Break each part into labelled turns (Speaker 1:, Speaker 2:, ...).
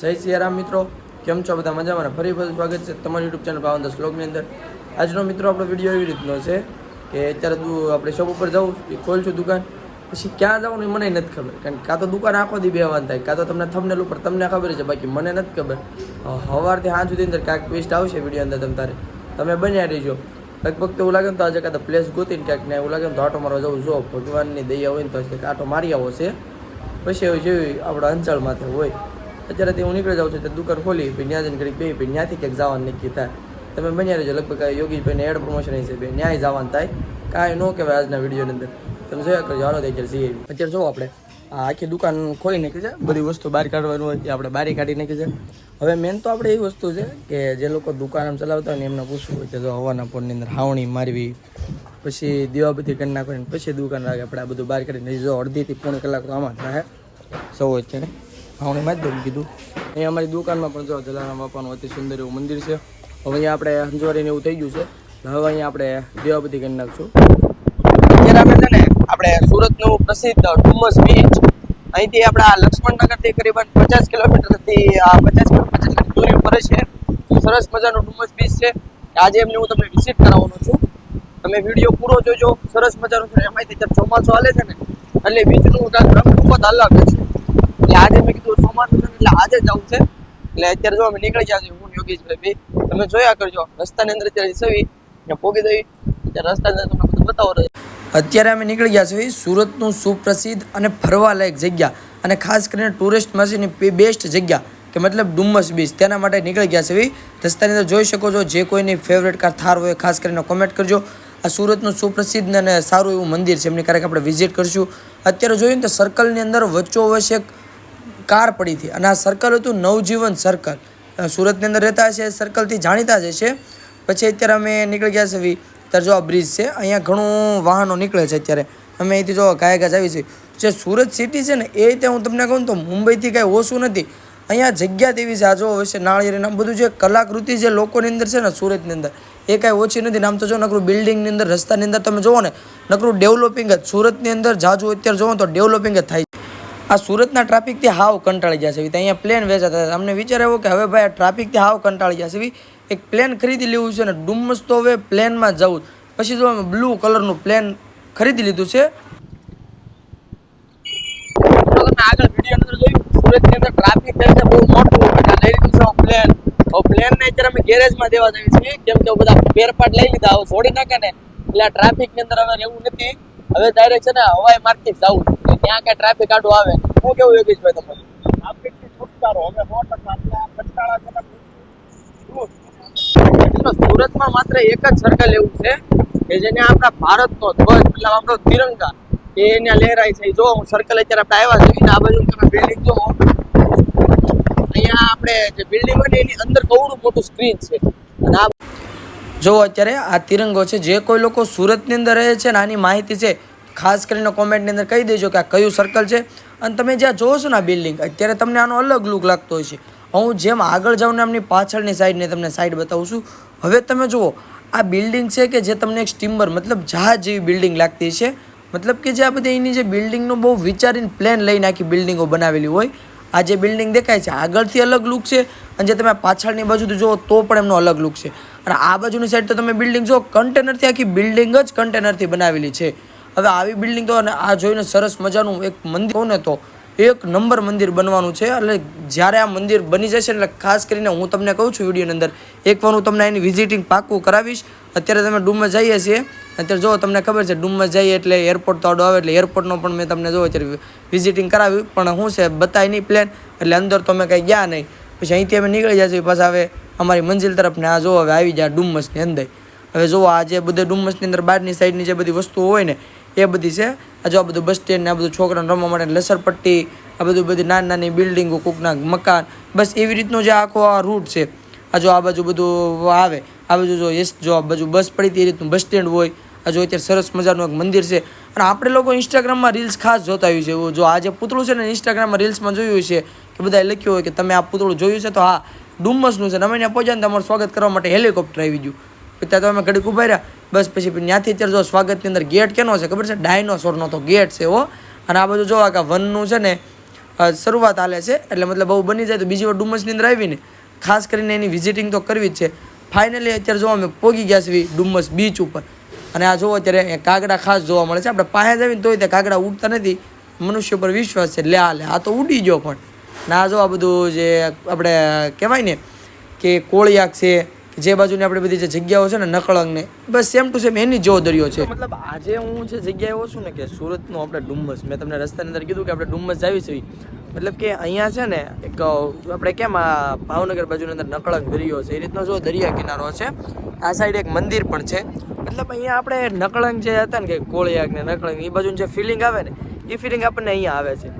Speaker 1: જય સિયારામ મિત્રો. કેમ છો બધા મજામાં? ફરી ફરી સ્વાગત છે તમારી યુટ્યુબ ચેનલ ભાવન શ્લોકની અંદર. આજનો મિત્રો આપણો વીડિયો એવી રીતનો છે કે અત્યારે તું આપણે શોપ ઉપર જવું એ ખોલશું દુકાન. પછી ક્યાં જવું એ મને નથી ખબર. કારણ કે કાં તો દુકાન આખો દી બેવાન થાય, કાં તો તમને થંબનેલ ઉપર તમને ખબર છે, બાકી મને નથી ખબર. સવારથી સાંજ સુધી અંદર ક્યાંક ટ્વિસ્ટ આવશે વીડિયો અંદર તમ તારે. તમે બન્યા રહીજો. લગભગ તો એવું લાગે ને તો આજે કાં પ્લેસ ગોતીને ક્યાંક ને એવું લાગે તો આટો મારવા જવું. જો ભગવાનની દયા હોય ને તો આટો મારી આવો છે. પછી એવું જેવી આપણા અંચળમાંથી હોય. અત્યારે તે હું નીકળી જાઉં છું, તે દુકાન ખોલી, પછી ત્યાં જઈને ઘડીક બે પછી ત્યાંથી ક્યાંક જવાનું નક્કી થાય. તમે બન્યા રહેજો, લગભગ યોગીશભાઈને એડ પ્રમોશન હિસાબે ન્યાય જવાનું થાય. કાંઈ ન કહેવાય આજના વિડીયોની અંદર. તમે જોયા કરજો, હાલો અત્યારે જઈએ. અત્યારે જો આપણે. આ આખી દુકાન ખોલી નાખી છે, બધી વસ્તુ બહાર કાઢવાનું હોય, એ આપણે બારી કાઢી નાખી છે. હવે મેન તો આપણે એવી વસ્તુ છે કે જે લોકો દુકાન ચલાવતા હોય ને એમને પૂછવું હોય કે જો હવાના પોળની અંદર હાવણી મારવી, પછી દીવાબત્તી કરી નાખવાની, પછી દુકાન રાખે, આપણે આ બધું બહાર કાઢીને જો અડધીથી પોણી કલાક તો આમાં જ રહે. સૌ અત્યારે હાવણી માં જ કીધું. અહીંયા અમારી દુકાનમાં પણ જો જલારામ બાપાનું અતિ સુંદર એવું મંદિર છે. હવે અહીંયા આપણે હંજવારીને એવું થઈ ગયું છે. હવે અહીંયા આપણે દીવાબત્તી કરી નાખશું. અત્યારે આપણે છે ને, આપણે સુરતનું પ્રસિદ્ધ ડુમસ બીચ અહીંથી આપણે લક્ષ્મણનગરથી કરીબન પચાસ કિલોમીટરથી પચાસ કિલોમીટર દૂરી ઉપર છે. સરસ મજાનું ડુમસ બીચ છે. આજે એમને હું તમને વિઝિટ કરાવવાનો છું. તમે વીડિયો પૂરો જોજો. સરસ મજાનું છે. એમાંથી ચોમાસું હાલે છે ને, એટલે બીચનું કાંઈક રંગ ખૂબ જ અલગ છે. એટલે આજે મેં કીધું ચોમાસું એટલે આજે જ આવું છે. એટલે અત્યારે જો અમે નીકળી ગયા હું, યોગેશભાઈ તમે જોયા કરજો, રસ્તાની અંદર અત્યારે સવી ને પોગી દઈ અત્યારે રસ્તાની અંદર તમને બધું બતાવો અત્યારે અમે નીકળી ગયા છીએ સુરતનું સુપ્રસિદ્ધ અને ફરવાલાયક જગ્યા અને ખાસ કરીને ટુરિસ્ટ માસીની બેસ્ટ જગ્યા, કે મતલબ ડુમ્મસ બીચ તેના માટે નીકળી ગયા છીએ. રસ્તાની અંદર જોઈ શકો છો, જે કોઈની ફેવરેટ કાર થાર હોય ખાસ કરીને કોમેન્ટ કરજો. આ સુરતનું સુપ્રસિદ્ધ અને સારું એવું મંદિર છે, એમની ક્યારેક આપણે વિઝિટ કરીશું. અત્યારે જોયું ને તો સર્કલની અંદર વચ્ચોવચ એક કાર પડી હતી અને આ સર્કલ હતું નવજીવન સર્કલ સુરતની અંદર રહેતા છે સર્કલથી જાણીતા જ છે પછી અત્યારે અમે નીકળી ગયા છે અત્યારે જો આ બ્રિજ છે, અહીંયા ઘણું વાહનો નીકળે છે અત્યારે. અમે અહીંથી જો ગાય ગાય આવી છે. જે સુરત સિટી છે ને, એ રીતે હું તમને કહું તો મુંબઈથી કાંઈ ઓછું નથી. અહીંયા જગ્યા તેવી છે, આ જો હશે નાળિયેરી આમ બધું જે કલાકૃતિ જે લોકોની અંદર છે ને સુરતની અંદર, એ કાંઈ ઓછી નથી. નામ તો જો નકરું બિલ્ડિંગની અંદર, રસ્તાની અંદર તમે જુઓ ને, નકરું ડેવલપિંગ જ. સુરતની અંદર જાજુ અત્યારે જોવો તો ડેવલપિંગ જ થાય. આ સુરતના ટ્રાફિકથી હાવ કંટાળી જશે અહીંયા પ્લેન વેચાતા હતા અમને વિચાર આવ્યો કે હવે ભાઈ આ ટ્રાફિકથી હાવ કંટાળી જશે એક પ્લેન ખરીદી લેવું છે ને ડુમ્મસ તો હવે પ્લેનમાં જવું પછી જો અમે બ્લુ કલરનું પ્લેન ખરીદી લીધું છે. આગળ વીડિયો અંદર અમે બધા ફેરપાટ લઈ લીધા, હવે નાખે ને. એટલે આ ટ્રાફિકની અંદર હવે રહેવું નથી. હવે ડાયરેક્ટ છે ને હવાઈ માર્ગથી જવું છે. ત્યાં કઈ ટ્રાફિક આડું આવે. હું કેવું યોગેશભાઈ તમારું?
Speaker 2: ટ્રાફિકથી છુટકારો. હવે સો ટકા કંટાળાજનક
Speaker 1: સુરતમાં માત્ર એક જ સર્કલ એવું છે કે જેને આપણા ભારતનો ધ્વજ મતલબ આપણો તિરંગા એ એને લહેરાય છે. જો હું સર્કલ અત્યારે આપણે આવ્યા છે આ બાજુ તમે બિલ્ડિંગ જો અહીંયા આપણે જે બિલ્ડિંગ હોય એની અંદર કવડું મોટું સ્ક્રીન છે. અને આ જો અત્યારે આ તિરંગો છે, જે કોઈ લોકો સુરતની અંદર રહે છે ને આની માહિતી છે, ખાસ કરીને કોમેન્ટની અંદર કહી દેજો કે આ કયું સર્કલ છે. અને તમે જ્યાં જોવો છો ને આ બિલ્ડિંગ અત્યારે તમને આનો અલગ લુક લાગતો હોય છે. હું જેમ આગળ જાઉં ને આમની પાછળની સાઈડને તમને સાઈડ બતાવું છું. હવે તમે જુઓ, આ બિલ્ડિંગ છે કે જે તમને એક સ્ટીમર મતલબ જહાજ જેવી બિલ્ડિંગ લાગતી છે મતલબ કે જે આ બધી એની જે બિલ્ડિંગનો બહુ વિચારીને પ્લેન લઈને આખી બિલ્ડિંગો બનાવેલી હોય. આ જે બિલ્ડિંગ દેખાય છે આગળથી અલગ લુક છે અને જે તમે પાછળની બાજુથી જુઓ તો પણ એમનો અલગ લુક છે. અને આ બાજુની સાઈડ તો તમે બિલ્ડિંગ જુઓ કન્ટેનરથી આખી બિલ્ડિંગ જ કન્ટેનરથી બનાવેલી છે. હવે આવી બિલ્ડિંગ તો અને આ જોઈને સરસ મજાનું એક મંદિર ને તો એક નંબર મંદિર બનવાનું છે. એટલે જ્યારે આ મંદિર બની જશે, એટલે ખાસ કરીને હું તમને કહું છું વિડીયોની અંદર એકવાર હું તમને એની વિઝિટિંગ પાક્કું કરાવીશ. અત્યારે તમે ડુમસ જઈએ છીએ. અત્યારે જો તમને ખબર છે ડુમસ જઈએ એટલે એરપોર્ટ તો આડો આવે, એટલે એરપોર્ટનો પણ મેં તમને જો અત્યારે વિઝિટિંગ કરાવ્યું. પણ શું છે, બતાય નહીં પ્લેન એટલે અંદર તો અમે કંઈ ગયા નહીં. પછી અહીંથી અમે નીકળી છે પાછા હવે અમારી મંજિલ તરફ ને આ જો હવે આવી જાય ડુમ્મસની અંદર. હવે જો આ જે બધે ડુમ્મસની અંદર બહારની સાઈડની જે બધી વસ્તુઓ હોય ને એ બધી છે. આ જો આ બધું બસ સ્ટેન્ડ આ બધું છોકરાને રમવા માટે લસરપટ્ટી આ બધું બધી નાની નાની બિલ્ડિંગો, કોકના મકાન, બસ એવી રીતનો જે આખો આ રૂટ છે. આ જો આ બાજુ બધું આવે, આ બાજુ જો યસ જો આ બાજુ બસ પડી તે રીતનું બસ સ્ટેન્ડ હોય, આ જો અત્યારે સરસ મજાનું એક મંદિર છે. અને આપણે લોકો ઇન્સ્ટાગ્રામમાં રીલ્સ ખાસ જોતા હોય છે જો આ જે પૂતળું છે ને ઇન્સ્ટાગ્રામમાં રીલ્સમાં જોયું છે કે બધાએ લખ્યું હોય કે તમે આ પૂતળું જોયું છે તો હા, ડુમ્મસનું છે. તમે ત્યાં પહોંચ્યા ને તમારું સ્વાગત કરવા માટે હેલિકોપ્ટર આવી ગયું. ત્યાં તો અમે ઘડીક ઊભા રહ્યા. બસ પછી ત્યાંથી અત્યારે જો સ્વાગતની અંદર ગેટ કેનો છે, ખબર છે? ડાયનોસોરનો તો ગેટ છે હો. અને આ બધું જો આ કે વનનું છે ને શરૂઆત હાલે છે, એટલે મતલબ બહુ બની જાય તો બીજી વાર ડુમસની અંદર આવીને ખાસ કરીને એની વિઝિટિંગ તો કરવી જ છે. ફાઇનલી અત્યારે જોવા અમે પોગી ગયા છીએ ડુમસ બીચ ઉપર. અને આ જોવો અત્યારે કાગડા ખાસ જોવા મળે છે. આપણે પાસે આવીને તોય તે કાગડા ઉડતા નથી. મનુષ્ય પર વિશ્વાસ છે લે આ લે આ તો ઉડી ગયો પણ. ના જો આ બધું જે આપણે કહેવાય ને કે કોળિયાક છે જે બાજુની આપણે બધી જે જગ્યાઓ છે ને નકળંગ ને બસ સેમ ટુ સેમ એની જેવો દરિયો છે. મતલબ આજે હું જે જગ્યાએ આવ્યો છું ને કે સુરતનું આપણે ડુમ્મસ મેં તમને રસ્તાની અંદર કીધું કે આપણે ડુમ્મસ જાવી છે. મતલબ કે અહીંયા છે ને એક, આપણે કેમ આ ભાવનગર બાજુની અંદર નકળંગ દરિયો છે, એ રીતનો જો દરિયા કિનારો છે, આ સાઈડ એક મંદિર પણ છે. મતલબ અહીંયા આપણે નકળંગ જે હતા ને કે કોળિયાક ને નકળંગ, એ બાજુની જે ફિલિંગ આવે ને, એ ફિલિંગ આપણને અહીંયા આવે છે.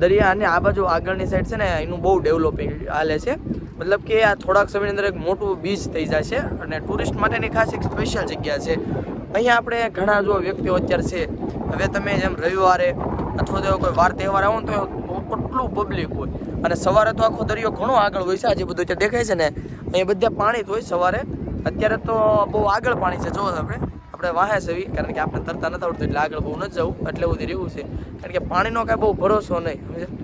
Speaker 1: દરિયા અને આ બાજુ આગળની સાઈડ છે ને, એનું બહુ ડેવલપિંગ હાલે છે. મતલબ કે આ થોડાક સમયની અંદર એક મોટું બીચ થઈ જાય છે અને ટુરિસ્ટ માટેની ખાસ એક સ્પેશિયલ જગ્યા છે. અહીંયા આપણે ઘણા જો વ્યક્તિઓ અત્યારે છે. હવે તમે જેમ રવિવારે અથવા તો એવો કોઈ વાર તહેવાર આવો ને તો કેટલું પબ્લિક હોય. અને સવારે તો આખો દરિયો ઘણો આગળ હોય છે. આજે બધું ત્યાં દેખાય છે ને, અહીંયા બધા પાણી જ હોય સવારે. અત્યારે તો બહુ આગળ પાણી છે. જોવો આપણે આપણે વાહે સવી, કારણ કે આપણે તરતા નથી આવડતું એટલે આગળ બહુ ન જવું. એટલે બધું રહ્યું છે. કારણ કે પાણીનો કાંઈ બહુ ભરોસો નહીં, સમજ્યા?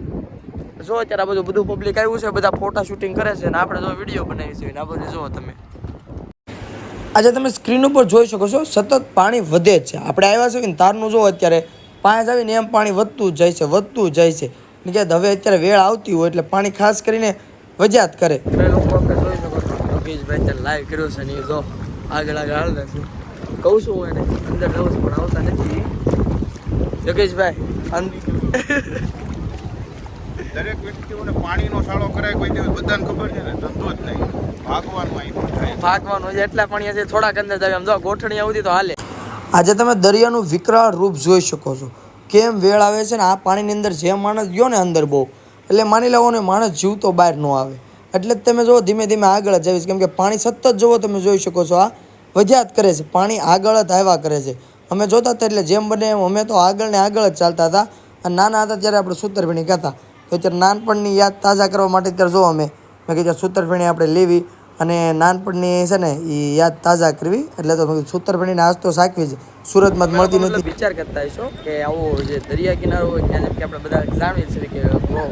Speaker 1: જો અત્યારે આ બધું બધું પબ્લિક આવ્યું છે, બધા ફોટા શૂટિંગ કરે છે અને આપણે જો વીડિયો બનાવી છે આ બધું જુઓ તમે. આજે તમે સ્ક્રીન ઉપર જોઈ શકો છો, સતત પાણી વધે છે. આપણે આવ્યા છે ને તારનું જો અત્યારે પાંચ આવીને એમ પાણી વધતું જાય છે, વધતું જાય છે. ને કે હવે અત્યારે વેળ આવતી હોય એટલે પાણી ખાસ કરીને વજાત કરે. જોઈ શકો છો. યોગેશભાઈ અત્યારે લાઈવ કર્યો ને જો આગળ આગળ હાલતા છે. કહું છું હું એને, અંદર રસ પણ આવતા નથી. યોગેશભાઈ
Speaker 2: દરેક વ્યક્તિઓને પાણીનો સાળો કરાય કોઈ દિવસ બધાને ખબર છે ને? ધંધો જ નહીં. ભાગવાનું
Speaker 1: ભાગવાનું એટલા પાણી હશે થોડાક અંદર જાય આમ જો ગોઠણી આવતી તો હાલે. આજે તમે દરિયાનું વિકરાળ રૂપ જોઈ શકો છો. કેમ વેળ આવે છે ને? આ પાણીની અંદર જે માણસ ગયો ને અંદર બહુ એટલે માની લેવો ને માણસ જીવતો બહાર ન આવે. એટલે જ તમે જો ધીમે ધીમે આગળ જ આવીશ. કેમ કે પાણી સતત જોવો તમે જોઈ શકો છો આ વધ્યા જ કરે છે. પાણી આગળ જ આવ્યા કરે છે. અમે જોતા હતા એટલે જેમ બને એમ અમે તો આગળ ને આગળ જ ચાલતા હતા. અને નાના હતા ત્યારે આપણે સૂતરફેણી કહેતા. તો અત્યારે નાનપણની યાદ તાજા કરવા માટે અત્યારે જો અમે. મેં કીધું સૂતરફેણી આપણે લેવી અને નાનપણની છે ને એ યાદ તાજા કરવી. એટલે તો સૂતરફેણીને આજ તો સાકવી છે. સુરતમાં મળતી નથી. વિચાર કરતા હશો કે આવો જે દરિયા કિનારો હોય ત્યાં જેમ કે આપણે બધા જાણીએ છીએ કે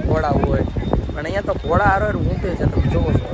Speaker 1: ઘોડા હોય. પણ અહીંયા તો ઘોડા હારો ઊંટે છે. તમે જોવો છો.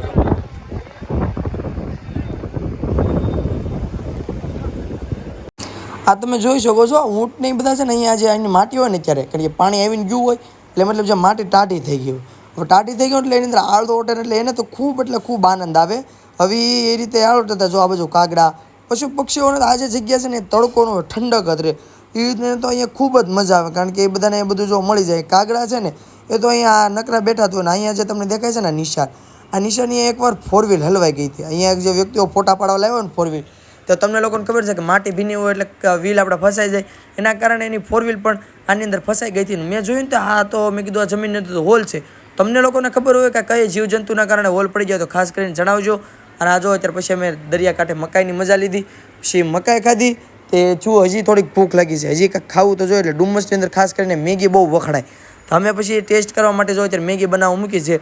Speaker 1: આ તમે જોઈ શકો છો ઊંટ ને બધા છે ને અહીંયા જે અહીંની માટી હોય ને ત્યારે કારણ કે પાણી આવીને ગયું હોય એટલે મતલબ જે માટી ટાટી થઈ ગયું. હવે ટાટી થઈ ગયું એટલે એની અંદર આળતો ઓટે એટલે એને તો ખૂબ એટલે ખૂબ આનંદ આવે. હવે એ રીતે આળોટ હતા, જો આ બાજુ કાગડા પશુ પક્ષીઓને આ જે જગ્યા છે ને તડકોનો ઠંડક જ રહે. એ રીતને તો અહીંયા ખૂબ જ મજા આવે, કારણ કે એ બધાને એ બધું જો મળી જાય. કાગડા છે ને, એ તો અહીંયા નકરા બેઠા હતું ને, અહીંયા જે તમને દેખાય છે ને નિશાન આ નિશાની એકવાર ફોર વ્હીલ હલવાઈ ગઈ હતી. અહીંયા જે વ્યક્તિઓ ફોટા પાડવા લાવ્યો ને ફોર વ્હીલ તો તમને લોકોને ખબર છે કે માટી ભીની હોય એટલે વ્હીલ આપણે ફસાઈ જાય. એના કારણે એની ફોર વ્હીલ પણ આની અંદર ફસાઈ ગઈ હતી. મેં જોયું ને તો હા, તો મેં કીધું આ જમીનની તો હોલ છે. તમને લોકોને ખબર હોય કે કઈ જીવજંતુના કારણે હોલ પડી જાય તો ખાસ કરીને જણાવજો. અને આ જો અત્યારે પછી અમે દરિયાકાંઠે મકાઈની મજા લીધી. પછી મકાઈ ખાધી. તે જુઓ, હજી થોડીક ભૂખ લાગી છે. હજી કાંઈક ખાવું તો જોઈએ એટલે ડુમ્મસની અંદર ખાસ કરીને મેગી બહુ વખણાય. તો અમે પછી ટેસ્ટ કરવા માટે જોઈએ અત્યારે મેગી બનાવવા મૂકી છે.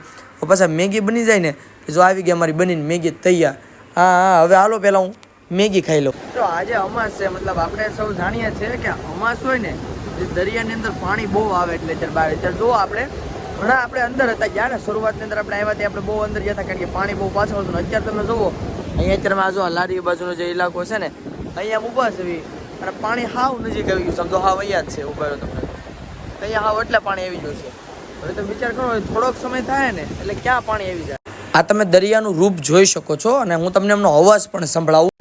Speaker 1: પાછા મેગી બની જાય ને જો આવી ગઈ અમારી બનીને મેગી તૈયાર. હા હા, હવે હાલો પહેલાં હું મેગી ખાઈ લો. તો આજે અમાસ છે મતલબ આપણે સૌ જાણીએ છીએ કે અમાસ હોય ને એ દરિયાની અંદર પાણી બહુ આવે એટલે અત્યારે બહાર. અત્યારે જો આપણે ઘણા આપણે અંદર હતા ગયા ને શરૂઆતની અંદર આપણે આવ્યા ત્યાં આપણે બહુ અંદર ગયા હતા કારણ કે પાણી બહુ પાછળ હતું. અત્યારે તમે જુઓ અહીંયા અત્યારે આ જો લારી બાજુનો જે ઇલાકો છે ને અહીંયા ઊભા છે અને પાણી હાવ નજીક આવી ગયું સમજો હાવ અહીંયા જ છે ઊભા રહ્યો તમને અહીંયા હાવ એટલે પાણી આવી ગયું છે. હવે તો વિચાર કરો થોડોક સમય થાય ને એટલે ક્યાં પાણી આવી જાય? આ તમે દરિયાનું રૂપ જોઈ શકો છો અને હું તમને એમનો અવાજ પણ સંભળાવું.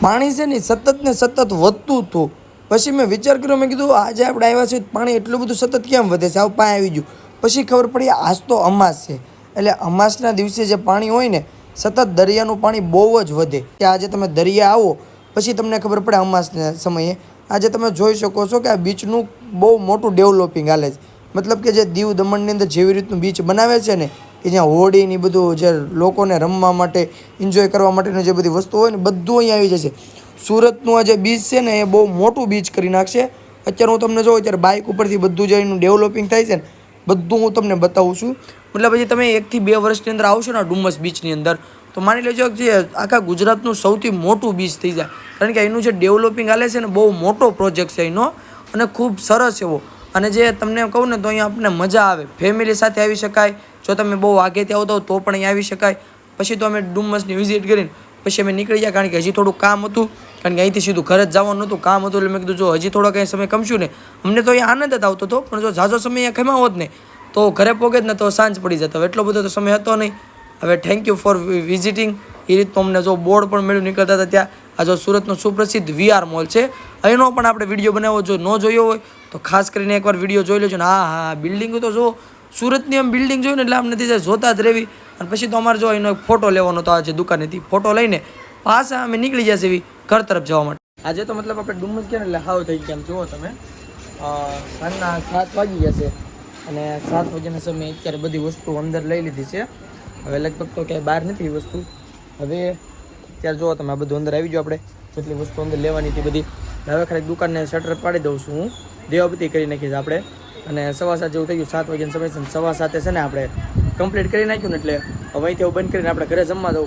Speaker 1: પાણી છે ને સતત ને સતત વધતું હતું. પછી મેં વિચાર કર્યો, મેં કીધું, આજે આપણે આવ્યા છીએ પાણી એટલું બધું સતત કેમ વધે છે? આવું પાણી આવી ગયું. પછી ખબર પડી, આજ તો અમાસ છે. એટલે અમાસના દિવસે જે પાણી હોય ને, સતત દરિયાનું પાણી બહુ જ વધે. કે આજે તમે દરિયા આવો, પછી તમને ખબર પડે અમાસના સમયે. આજે તમે જોઈ શકો છો કે આ બીચનું બહુ મોટું ડેવલપિંગ હાલે છે. મતલબ કે જે દીવ દમણની અંદર જેવી રીતનું બીચ બનાવે છે ને કે જ્યાં હોડી ને બધું જે લોકોને રમવા માટે એન્જોય કરવા માટેની જે બધી વસ્તુ હોય ને, બધું અહીંયા આવી જશે સુરતનું આ જે બીચ છે ને, એ બહુ મોટું બીચ કરી નાખશે. અત્યારે હું તમને જોઉં અત્યારે બાઇક ઉપરથી બધું જે એનું ડેવલપિંગ થાય છે ને, બધું હું તમને બતાવું છું. મતલબ પછી તમે એકથી બે વર્ષની અંદર આવશો ને ડુમસ બીચની અંદર, તો માની લેજો કે આખા ગુજરાતનું સૌથી મોટું બીચ થઈ જાય. કારણ કે એનું જે ડેવલપિંગ હાલે છે ને, બહુ મોટો પ્રોજેક્ટ છે એનો, અને ખૂબ સરસ એવો. અને જે તમને કહું ને, તો અહીંયા આપણને મજા આવે. ફેમિલી સાથે આવી શકાય જો તમે બહુ આગેથી આવતા હો તો પણ અહીંયા આવી શકાય. પછી તો અમે ડુમસની વિઝિટ કરીને પછી અમે નીકળી ગયા કારણ કે હજી થોડું કામ હતું. કારણ કે અહીંથી સીધું ઘરે જ જવાનું નહોતું કામ હતું એટલે મેં કીધું, જો હજી થોડો કંઈ સમય કમશું ને. અમને તો અહીંયા આનંદ જ આવતો હતો, પણ જો ઝાઝો સમય અહીંયા ખેમા હોત ને, તો ઘરે પોગે જ ને તો સાંજ પડી જતો. એટલો બધો તો સમય હતો નહીં. હવે થેન્ક યુ ફોર વિઝિટિંગ એ રીતનું અમને જો બોર્ડ પણ મળ્યું, નીકળતા હતા ત્યાં. આ જો સુરતનો સુપ્રસિદ્ધ વીઆર મોલ છે. અહીંનો પણ આપણે વીડિયો બનાવો જો ન જોયો હોય તો ખાસ કરીને એકવાર વીડિયો જોઈ લેજો ને. હા હા બિલ્ડિંગ તો જો સુરતની આમ બિલ્ડિંગ જોઈને એટલે આમ નથી જોતા જ રહેવી અને પછી તો અમારે જો એનો ફોટો લેવાનો તો દુકાન હતી ફોટો લઈને પાછા અમે નીકળી જશે એવી ઘર તરફ જવા માટે. આજે તો મતલબ આપણે ડુમસ ગયા એટલે હાવ થઈ ગયા જુઓ તમે. સાંજના સાત વાગી જશે અને સાત વાગ્યાના સમયે અત્યારે બધી વસ્તુ અંદર લઈ લીધી છે. હવે લગભગ તો ક્યાંય બહાર નથી વસ્તુ. હવે અત્યારે જુઓ તમે, આ બધું અંદર આવી જાઓ આપણે. જેટલી વસ્તુ અંદર લેવાની હતી બધી. હવે ખાલી દુકાનને શટર પાડી દઉં છું હું. દેવાબતી કરી નાખીશ આપણે. અને સવા સાત જેવું થઈ ગયું, સાત વાગ્યાનો સમય છે સવા સાતે છે ને આપણે કમ્પ્લીટ કરી નાખ્યું ને એટલે હવે અહીંથી બંધ કરીને આપણે ઘરે જમવા જવું.